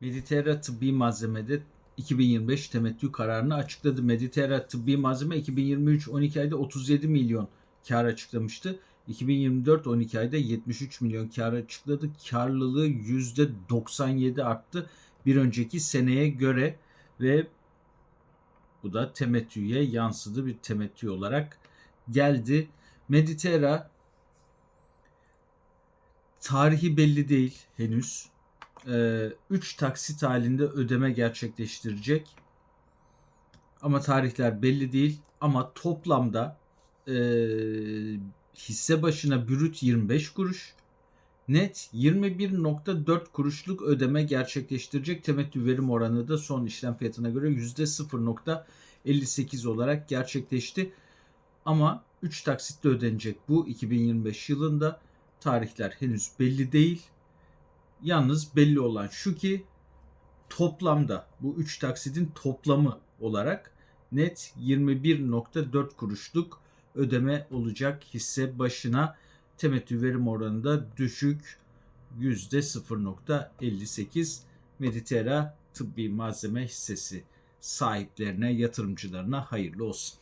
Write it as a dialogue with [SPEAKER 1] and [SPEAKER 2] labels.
[SPEAKER 1] Meditera Tıbbi Malzeme'de 2025 temettü kararını açıkladı. Meditera Tıbbi Malzeme 2023 12 ayda 37 milyon kar açıklamıştı. 2024 12 ayda 73 milyon kar açıkladı. Karlılığı %97 arttı bir önceki seneye göre ve bu da temettüye yansıdı bir temettü olarak geldi. Meditera tarihi belli değil henüz. 3 taksit halinde ödeme gerçekleştirecek. Ama tarihler belli değil. Ama toplamda e, hisse başına brüt 25 kuruş, net 21.4 kuruşluk ödeme gerçekleştirecek. Temettü verim oranı da son işlem fiyatına göre %0.58 olarak gerçekleşti. Ama 3 taksitle ödenecek bu 2025 yılında. Tarihler henüz belli değil. Yalnız belli olan şu ki toplamda bu 3 taksidin toplamı olarak net 21.4 kuruşluk ödeme olacak hisse başına temettü verim oranı da düşük %0.58 Meditera tıbbi malzeme hissesi sahiplerine yatırımcılarına hayırlı olsun.